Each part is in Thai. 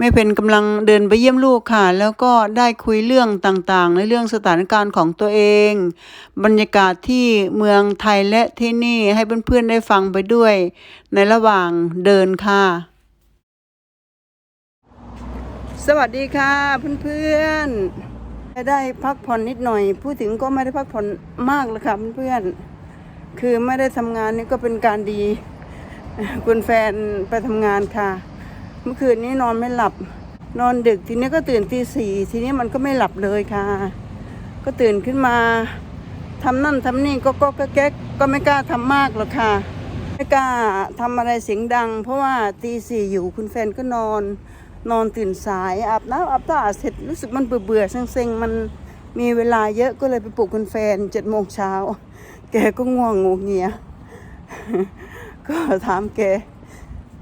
แม่เพนกำลังเดินไปเยี่ยมลูกค่ะ แล้วก็ได้คุยเรื่องต่างๆ ในเรื่องสถานการณ์ของตัวเอง บรรยากาศที่เมืองไทยและที่นี่ให้เพื่อนๆได้ฟังไปด้วย ในระหว่างเดินค่ะ สวัสดีค่ะเพื่อนๆได้พักผ่อนนิดหน่อย พูดถึงก็ไม่ได้พักผ่อนมากเลยค่ะเพื่อนๆคือไม่ได้ทำงานนี่ก็เป็นการดี คุณแฟนไปทำงานค่ะ มื่อคืนนี้นอนไม่หลับ นอนดึกทีนี้ก็ตื่นตีสี่ทีนี้มันก็ไม่หลับเลยค่ะ ก็ตื่นขึ้นมาทำนั่นทำนี่ก็ก็ก็แก๊กก็ไม่กล้าทำมากหรอกค่ะ ไม่กล้าทำอะไรเสียงดัง เพราะว่าตีสี่อยู่คุณแฟนก็นอน นอนตื่นสายอาบน้ำอาบท่าเสร็จรู้สึกมันเบื่อเบื่อๆเซ็งๆมันมีเวลาเยอะก็เลยไปปลุกคุณแฟนเจ็ดโมงเช้าแกก็ง่วงงูเงียก็ถามแก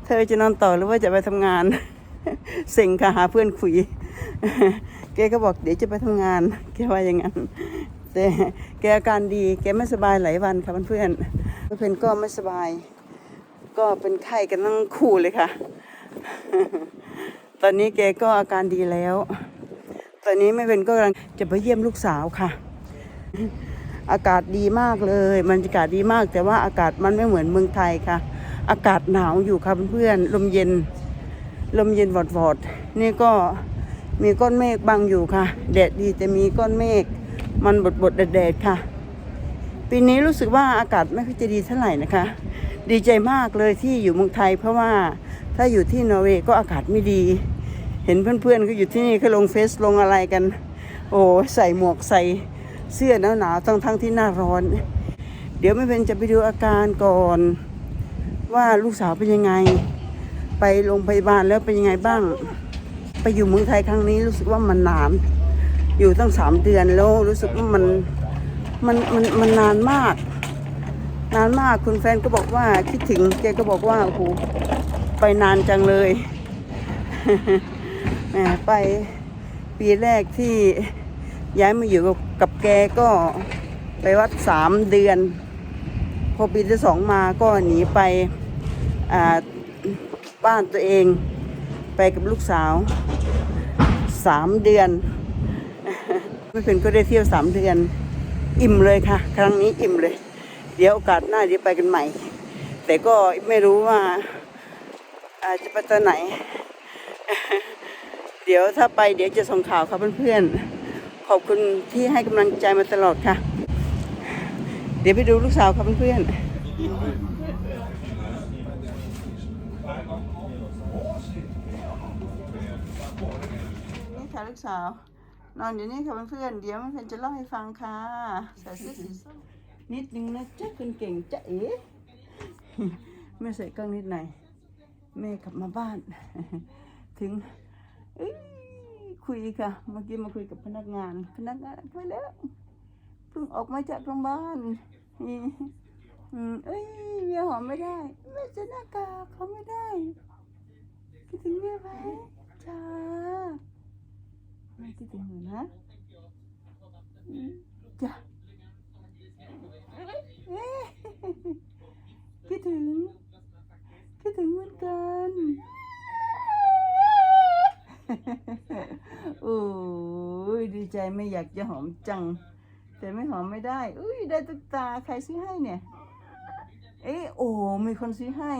เธอจะนอนต่อหรือว่าจะไปทำงาน เซ็งค่ะหาเพื่อนคุย แกก็บอกเดี๋ยวจะไปทำงาน แกว่าอย่างนั้น แต่แกอาการดี แกไม่สบายหลายวันค่ะเพื่อนเพื่อนก็ไม่สบาย ก็เป็นไข้กันทั้งคู่เลยค่ะ ตอนนี้แกก็อาการดีแล้ว ตอนนี้แม่เป็นก็กำลังจะไปเยี่ยมลูกสาวค่ะ อากาศดีมากเลยบรรยากาศดีมากแต่ว่าอากาศมันไม่เหมือนเมืองไทยค่ะ อากาศหนาวอยู่ค่ะเพื่อนๆลมเย็น ลมเย็นวอดๆนี่ก็มีก้อนเมฆบังอยู่ค่ะแดดดีแต่มีก้อนเมฆมันบดบดๆแดดๆค่ะ ปีนี้รู้สึกว่าอากาศไม่ค่อยจะดีเท่าไหร่นะคะ ดีใจมากเลยที่อยู่เมืองไทย เพราะว่าถ้าอยู่ที่นอร์เวย์ก็อากาศไม่ดี เห็นเพื่อนๆก็อยู่ที่นี่ก็ลงเฟซลงอะไรกัน โอ้ใส่หมวกใส่เสื้อหนาวๆทั้งทั้งๆที่หน้าร้อน เดี๋ยวไม่เป็นจะไปดูอาการก่อน ว่าลูกสาวเป็นยังไง ไปโรงพยาบาลแล้วเป็นยังไงบ้าง ไปอยู่เมืองไทยครั้งนี้รู้สึกว่ามันนาน อยู่ตั้งสามเดือนแล้วรู้สึกว่ามันมันมันมันนานมาก นานมากคุณแฟนก็บอกว่าคิดถึงแกก็บอกว่าโอ้โหไปนานจังเลยแหมไปปีแรกที่ย้ายมาอยู่กับกับแกก็ไปวัดสามเดือน พอปีที่สองมาก็หนีไปบ้านตัวเองไปกับลูกสาวสามเดือนไม่เป็นก็ได้เที่ยวสามเดือน อิ่มเลยค่ะ ครั้งนี้อิ่มเลย เดี๋ยวโอกาสหน้าเดี๋ยวไปกันใหม่ แต่ก็ไม่รู้ว่าอาจจะไปตอนไหน เดี๋ยวถ้าไปเดี๋ยวจะส่งข่าวครับเพื่อนๆขอบคุณที่ให้กำลังใจมาตลอดค่ะ ดี๋ยวไปดูลูกสาวครับเพื่อนๆนี่ค่ะลูกสาว นอนอยู่นี่ค่ะเพื่อนๆเดี๋ยวแม่เพนจะเล่าให้ฟังค่ะใส่เสื้อสีส้มนิดนึงนะจ๊ะคุณเก่งจ๊ะเอ๋ไม่ใส่กล้องนิดหน่อยแม่กลับมาบ้าน ถึงคุยค่ะ เมื่อกี้มาคุยกับพนักงาน พนักงานไปแล้วเพิ่งออกมาจากโรงพยาบาล อืมอืมเอ้ยเมียหอมไม่ได้แม่จะหน้ากากเขาไม่ได้คิดถึงเมียไหมจ้าไม่คิดถึงหนูนะจ้ะเอ๊ะคิดถึงคิดถึงเหมือนกันโอ้ยดีใจไม่อยากจะหอมจัง แต่ไม่หอมไม่ได้ อุ้ยได้ตุ๊กตาใครซื้อให้เนี่ย เอ๊โอ้มีคนซื้อให้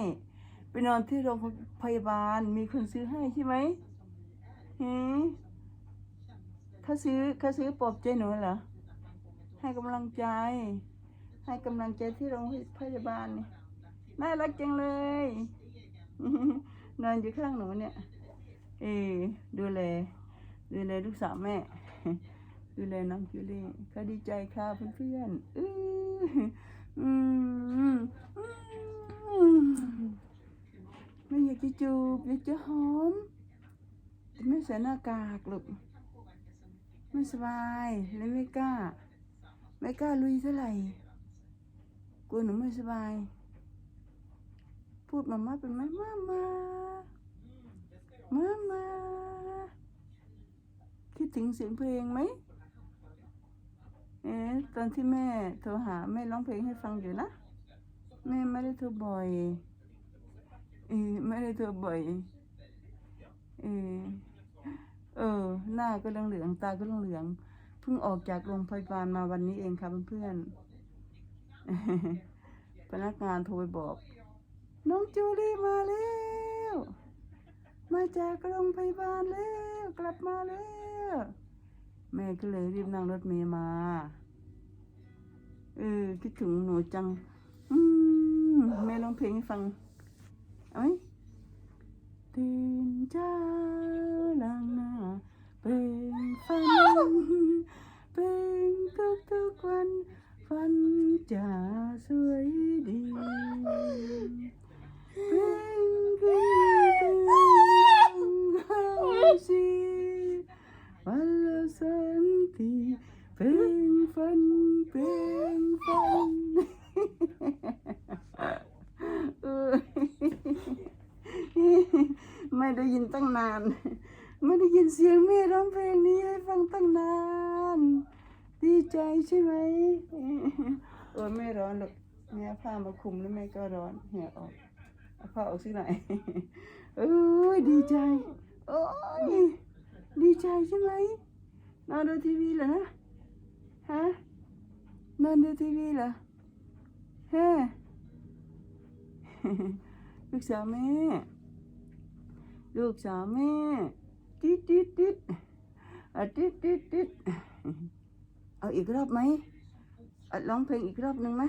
ไปนอนที่โรงพยาบาลมีคนซื้อให้ใช่ไหมหืมเขาซื้อเขาซื้อปลอบใจหนูเหรอ ให้กำลังใจ ให้กำลังใจที่โรงพยาบาลเนี่ยน่ารักจังเลย นอนอยู่ข้างหนูเนี่ย เออดูแลดูแลลูกสาวแม่ ดูแลน้องคิวเล่ก็ดีใจค่ะเพื่อนๆอืออืมอืมไม่อยากจะจูบอยากจะหอมแต่ไม่ใส่หน้ากากหรอกไม่สบายเลยไม่กล้า ไม่กล้าลุยเท่าไหร่กลัวหนูไม่สบาย พูดมาม่าเป็นไหมมามามามาคิดถึงเสียงเพลงไหม เอ๊ะตอนที่แม่โทรหาแม่ร้องเพลงให้ฟังอยู่นะแม่ไม่ได้โทรบ่อยเออไม่ได้โทรบ่อยเอเอเออ หน้าก็เหลืองๆตาก็เหลืองๆเพิ่งออกจากโรงพยาบาลมาวันนี้เองค่ะเพื่อนๆพนักงานโทรไปบอก น้องจูลี่มาแล้วมาจากโรงพยาบาลแล้ว กลับมาแล้ว แม่ก็เลยรีบนั่งรถเมย์มา เออ คิดถึงหนูจัง อืมแม่ร้องเพลงให้ฟัง เอาไหมตื่นเจ้าลางหน้าเป็นฝันเป็นทุกทุกๆวันฝันจากวยดีเปล่งขึ้นเตือนเราสิวันละสันทีเปล่งฟันเปล่งฟัน เออ ไม่ได้ยินตั้งนาน ไม่ได้ยินเสียงแม่ร้องเพลงนี้ให้ฟังตั้งนาน ดี ใจใช่ไหมเออไม่ร้อนหรอกแม่เอาผ้ามาคุมแล้วแม่ก็ร้อนเหี่ยออกเอาผ้าออกสิหน่อยเอ้ยดีใจโอ้ยดีใจใช่ไหมนอนดูทีวีเหรอนะฮะนอนดูทีวีเหรอเฮะลูกสาวแม่ ลูกสาวแม่ ติดติดติดอะติดติดติดเอาอี กรอบไหมอะร้องเพลงอีกรอบหนึ่งไหม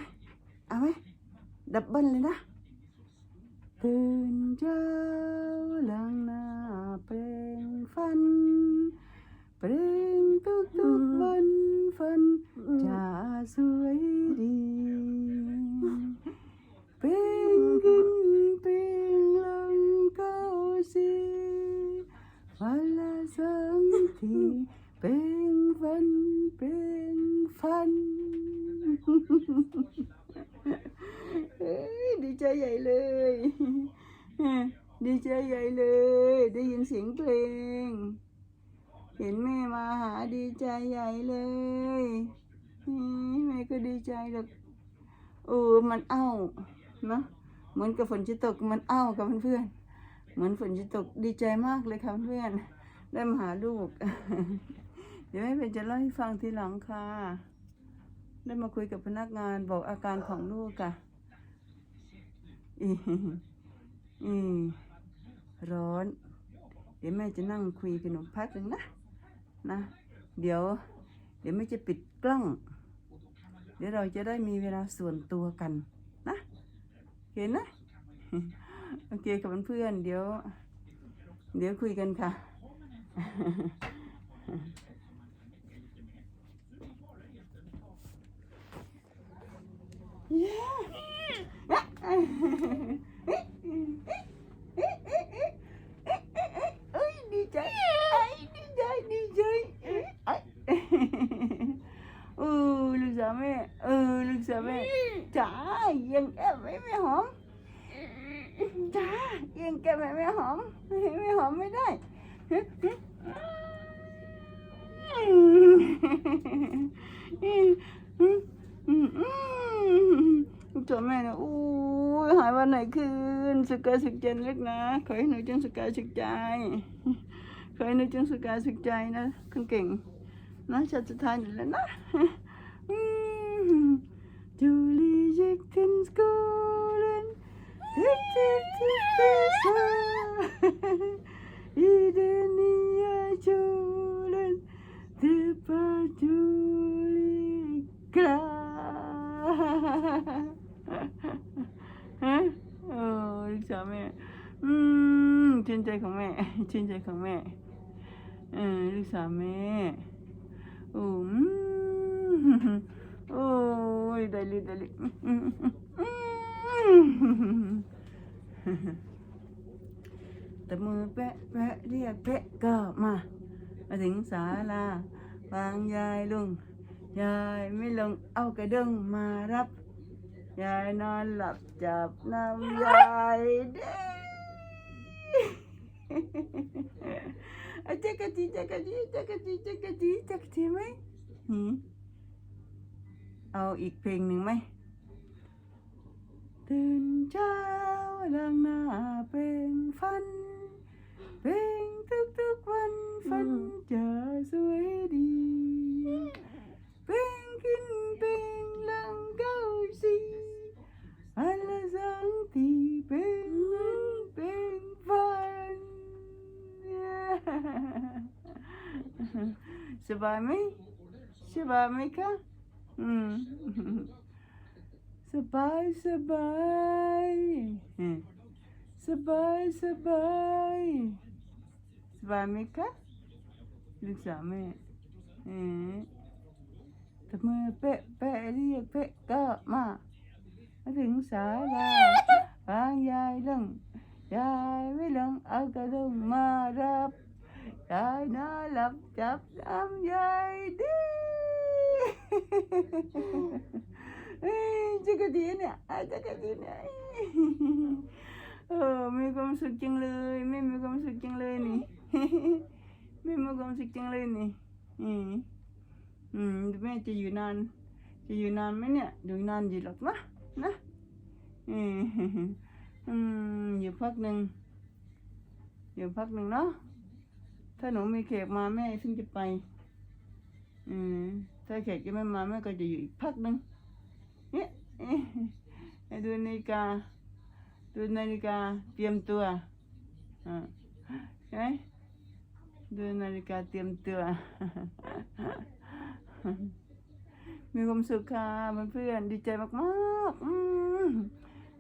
เอาไหมดับเบิ้ลเลยนะตื่นเช้าล้างหน้าแปรงฟันเปล่งทุกทุกๆวันฟันจะสวยดีเป่งขึ้นเป่งลงเข้าสิวันละสองทีเป่งฟันเป่ง ฟันเอ้ยดีใจใหญ่เลยดีใจใหญ่เลย ได้ยินเสียงเพลง เห็นแม่มาหาดีใจใหญ่เลยแม่ก็ดีใจหรอกเออมันเอ้าเนอะเหมือนกับฝนจะตกมันเอ้ากับเพื่อนเหมือนฝนจะตกดีใจมากเลยค่ะเพื่อนได้มาหาลูก เดี๋ยวแม่เป็นจะเล่าให้ฟังทีหลังค่ะ ได้มาคุยกับพนักงานบอกอาการของลูกค่ะอีอีร้อน เดี๋ยวแม่จะนั่งคุยกับหนูพักหนึ่งนะ นะ เดี๋ยว เดี๋ยวแม่จะปิดกล้อง เดี๋ยวเราจะได้มีเวลาส่วนตัวกัน นะเห็นนะ โอเคกับเพื่อนเดี๋ยว เดี๋ยวคุยกันค่ะ เอ้ยดีใจไอ้ดีใจดีใจไอ้เออลูกสาวแม่เออลูกสา จ้าแก้มไม่ไม่หอมไม่หอมไม่ได้ลูกสาวแม่นี่ยโอ้ยหายวันไหนคืนสุกายสุขใจเล็กนะขอให้หนูจงสุกายสุขใจขอให้หนูจงสุกายสุขใจนะคุณเก่งนะชาติสุดท้ายนี่แหละนะจูลี่ยิกทินสกูเลนทิปทิปทิปทิปซาอีเดนียจูเลนทิปาจู ฮะโอ้ลูกสาวแม่ อืมชื่นใจของแม่ชื่นใจของแม่เออลูกสาวแม่โอ้อืมโอ้ยได้เลยได้เลยอืมอืมแต่มือแปะแปะเรียกแปะก็มา มาถึงศาลาบางยายลุง ยายไม่ลงเอากระเด้งมารับ ยายนอนหลับจับน้ำยายเด้อะจักรจีจักรจีจักรจีจักรจีจักรจีไหมหืมเอาอีกเพลงหนึ่งไหมตื่นเช้าล้างหน้าเปล่งฟันเปล่งตึฝันจะสวยดีเป็นขึ้นเป็นหลังเก้าสีอันละสองทีเป็นวันเป็นฝันสบายไหมสบายไหมคะอืมสบายสบายอื มสบายสบายสบายไหมคะลูกสาวแม่เออทำมือเป๊ะเป๊ะเรียกเป๊ะก็มามาถึงศาลาบางยายลงยายไม่ลงเอากระดงมารับยายน่าหลับจับน้ำยายดีเอ้ยจักรดีเนี่ยอะจักรดีเนี่ยเออมีความสุขจังเลยไม่มีความสุขจังเลยนี่ไม่มีความสุขจังเลยนี่อืม อืมแม่จะอยู่นาน จะอยู่นานไหมเนี่ยอยู่นานอยู่หรอกนะนะอืมอยู่พักหนึ่งอยู่พักหนึ่งเนาะถ้าหนูมีแขกมาแม่ถึงจะไปอืมถ้าแขกจะไม่มาแม่ก็จะอยู่อีกพักหนึ่งเนี่ยดูนาฬิกาดูนาฬิกาเตรียมตัวอ่าใช่ดูนาฬิกาเตรียมตัว มีความสุขค่ะเพื่อนๆดีใจมากๆ อืม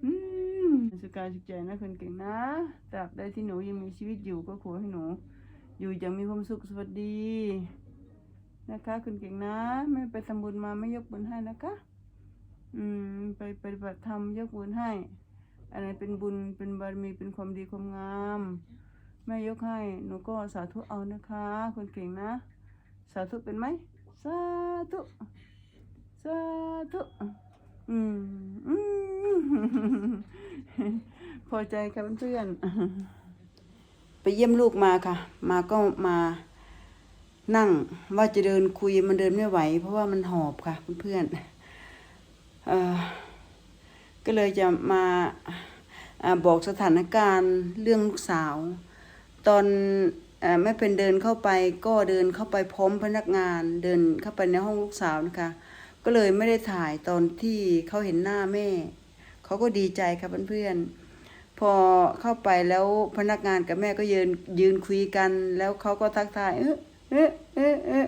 อืมสุขกายสุขใจนะคนเก่งนะตราบใดที่หนูยังมีชีวิตอยู่ก็ขอให้หนู อยู่อย่างมีความสุขสวัสดี นะคะคุณเก่งนะ ไม่ไปทำบุญมาไม่ยกบุญให้นะคะ อืม ไปปฏิบัติธรรมยกบุญให้อะไรเป็นบุญเป็นบารมีเป็นความดีความงามแม่ยกให้หนูก็สาธุเอานะคะคุณเก่งนะ สาธุเป็นไหมาธุสาธุอืมอืมพอใจค่ะเพื่อนๆไปเยี่ยมลูกมาค่ะ มาก็มานั่งว่าจะเดินคุยมันเดินไม่ไหว เพราะว่ามันหอบค่ะเพื่อนๆเอ่อก็เลยจะมาอาบอกสถานการณ์เรื่องลูกสาว ตอน เออแม่เป็นเดินเข้าไปก็เดินเข้าไปพร้อมพนักงานเดินเข้าไปในห้องลูกสาวนะคะ ก็เลยไม่ได้ถ่ายตอนที่เขาเห็นหน้าแม่ เขาก็ดีใจค่ะเพื่อนๆพอเข้าไปแล้วพนักงานกับแม่ก็ยืนยืนคุยกัน แล้วเขาก็ทักทายเออเออเออเออ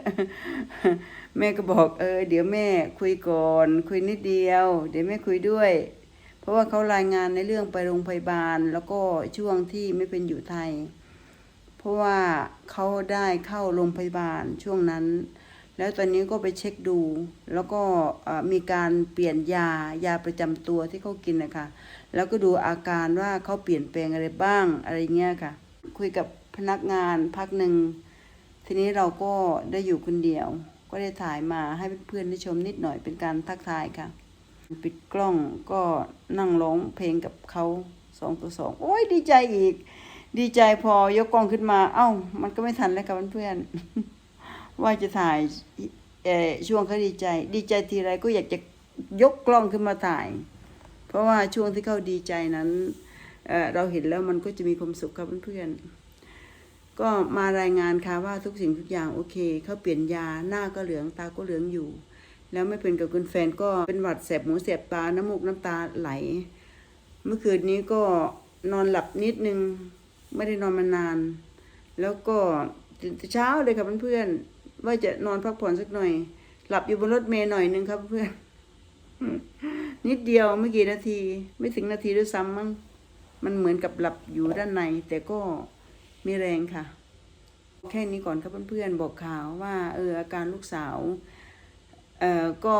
แม่ก็บอกเออ เดี๋ยวแม่คุยก่อน คุยนิดเดียว เดี๋ยวแม่คุยด้วย เพราะว่าเขารายงานในเรื่องไปโรงพยาบาล แล้วก็ช่วงที่ไม่เป็นอยู่ไทย เพราะว่าเขาได้เข้าโรงพยาบาลช่วงนั้น แล้วตอนนี้ก็ไปเช็คดู แล้วก็มีการเปลี่ยนยายาประจำตัวที่เขากินนะคะแล้วก็ดูอาการว่าเขาเปลี่ยนแปลงอะไรบ้างอะไรเงี้ยค่ะ คุยกับพนักงานพักหนึ่งทีนี้เราก็ได้อยู่คนเดียว ก็ได้ถ่ายมาให้เพื่อนๆได้ชมนิดหน่อยเป็นการทักทายค่ะ ปิดกล้องก็นั่งร้องเพลงกับเขาสองต่อสองโอ้ยดีใจอีก ดีใจพอยกกล้องขึ้นมา เอ้า มันก็ไม่ทันแล้วค่ะเพื่อนๆว่าจะถ่ายเอ่อช่วงเขาดีใจ ดีใจทีไรก็อยากจะยกกล้องขึ้นมาถ่าย เพราะว่าช่วงที่เขาดีใจนั้นเอ่อเราเห็นแล้วมันก็จะมีความสุขครับเพื่อนๆ ก็มารายงานค่ะว่าทุกสิ่งทุกอย่างโอเคเขาเปลี่ยนยาหน้าก็เหลืองตาก็เหลืองอยู่ แล้วไม่เป็นกับคุณแฟนก็เป็นหวัดแสบหูแสบตาน้ำมูกน้ำตาไหล เมื่อคืนนี้ก็นอนหลับนิดนึง ไม่ได้นอนมานาน แล้วก็ตื่นเช้าเลยค่ะเพื่อนๆว่าจะนอนพักผ่อนสักหน่อย หลับอยู่บนรถเมล์หน่อยนึงครับเพื่อนนิดเดียวไม่กี่นาที ไม่ถึงนาทีด้วยซ้ำมั้งมันเหมือนกับหลับอยู่ด้านใน แต่ก็มีแรงค่ะ แค่นี้ก่อนครับเพื่อนๆบอกข่าวว่า เอออาการลูกสาวเอ่อก็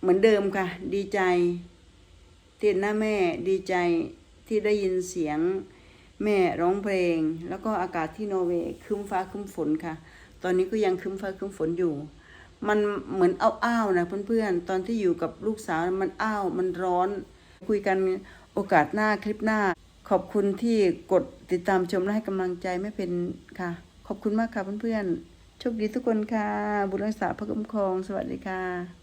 เหมือนเดิมค่ะ ดีใจที่เห็นหน้าแม่ดีใจที่ได้ยินเสียง แม่ร้องเพลง แล้วก็อากาศที่นอร์เวย์คึ้มฟ้าคึ้มฝนค่ะ ตอนนี้ก็ยังคึ้มฟ้าคึ้มฝนอยู่ มันเหมือนอ้าวๆนะเพื่อนๆ ตอนที่อยู่กับลูกสาวมันอ้าว มันร้อน คุยกันโอกาสหน้าคลิปหน้า ขอบคุณที่กดติดตามชมและให้กำลังใจไม่เป็นค่ะ ขอบคุณมากค่ะเพื่อนๆ โชคดีทุกคนค่ะ บุญรักษาพระคุ้มครอง สวัสดีค่ะ